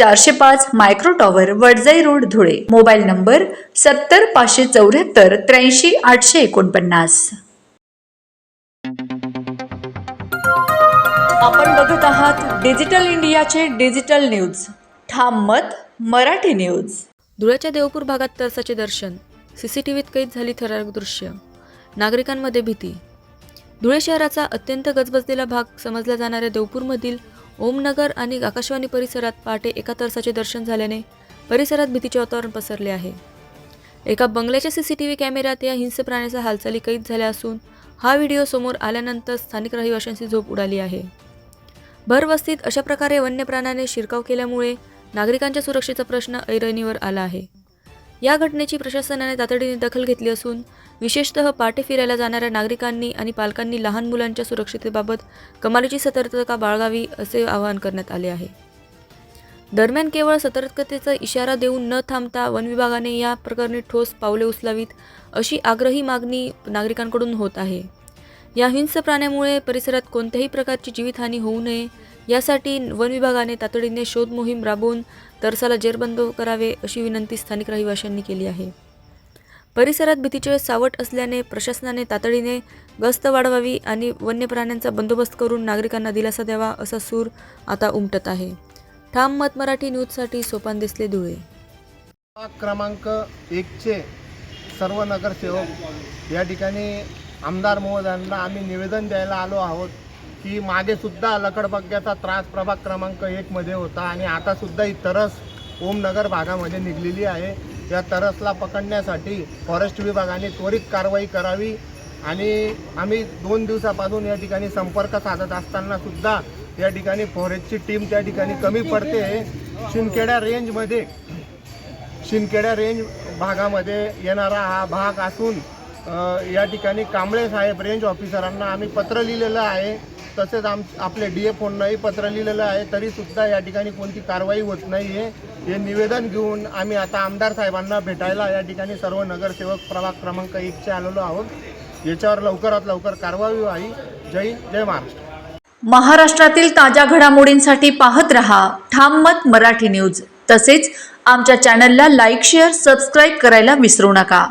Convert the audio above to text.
चारशे पाच micro tower Wadjai road Dhule. Mobile number सत्तर पाचशे चौऱ्याहत्तर त्र्याऐंशी आठशे एकोणपन्नास. आपण बघत आहात डिजिटल इंडियाचे डिजिटल न्यूज. ठाम मत मराठी न्यूज. धुळ्याच्या देवपूर भागात तरसाचे दर्शन सीसीटीव्हीत कैद झाली थरारक दृश्य नागरिकांमध्ये भीती. धुळे शहराचा अत्यंत गजबजलेला भाग समजला जाणाऱ्या देवपूरमधील ओमनगर आणि आकाशवाणी परिसरात पहाटे एका तरसाचे दर्शन झाल्याने परिसरात भीतीचे वातावरण पसरले आहे. एका बंगल्याच्या सी सी टी व्ही कॅमेऱ्यात या हिंस प्राण्याच्या हालचाली कैद झाल्या असून हा व्हिडिओ समोर आल्यानंतर स्थानिक रहिवाशांची झोप उडाली आहे. भरवस्तीत अशा प्रकारे वन्य प्राण्याने शिरकाव केल्यामुळे नागरिकांच्या सुरक्षेचा प्रश्न ऐरणीवर आला आहे. या घटनेची प्रशासनाने तातडीने दखल घेतली असून विशेषतः पाटे फिरायला जाणाऱ्या नागरिकांनी आणि पालकांनी लहान मुलांच्या सुरक्षितेबाबत कमालीची सतर्कता बाळगावी असे आवाहन करण्यात आले आहे. दरम्यान केवळ सतर्कतेचा इशारा देऊन न थांबता वन विभागाने या प्रकरणी ठोस पावले उचलावीत अशी आग्रही मागणी नागरिकांकडून होत आहे. या हिंस प्राण्यामुळे परिसरात कोणत्याही प्रकारची जीवितहानी होऊ नये यासाठी वन विभागाने तातडीने शोध मोहीम राबवून तरसाला जेरबंद करावे अशी विनंती स्थानिक रहिवाशांनी केली आहे. परिसरात भीतीचे सावट असल्याने प्रशासनाने तातडीने गस्त वाढवावी आणि वन्य प्राण्यांचा बंदोबस्त करून नागरिकांना दिलासा द्यावा असा सूर आता उमटत आहे. ठाम मत मराठी न्यूजसाठी सोपान दिसले धुळे क्रमांक एकचे सर्व नगरसेवक या ठिकाणी आमदार महोदयांना आम्ही निवेदन द्यायला आलो आहोत. की मागे सुद्धा लकडबग्ग्याचा त्रास प्रभाग क्रमांक एकमध्ये होता आणि आता सुद्धा ही तरस ओमनगर भागामध्ये निघलेली आहे. या तरसला पकडण्यासाठी फॉरेस्ट विभागाने त्वरित कारवाई करावी आणि आम्ही दोन दिवसापासून या ठिकाणी संपर्क साधत असताना सुद्धा या ठिकाणी फॉरेस्टची टीम त्या ठिकाणी कमी पडते. शिंदखेड्या रेंजमध्ये शिंदखेड्या रेंज भागामध्ये येणारा हा भाग असून या ठिकाणी कांबळे साहेब रेंज ऑफिसरांना आम्ही पत्र लिहिलेलं आहे. तसेच आम आपले डी एफओंनाही पत्र लिहिलेलं आहे. तरीसुद्धा या ठिकाणी कोणती कारवाई होत नाही आहे हे निवेदन घेऊन आम्ही आता आमदार साहेबांना भेटायला या ठिकाणी सर्व नगरसेवक प्रभाग क्रमांक एकचे आलेलो आहोत. याच्यावर लवकरात लवकर कारवाई व्हावी. जय जय महाराष्ट्र. महाराष्ट्रातील ताज्या घडामोडींसाठी पाहत रहा ठाम मत मराठी न्यूज. तसेच आमच्या चॅनलला लाईक शेअर सबस्क्राईब करायला विसरू नका.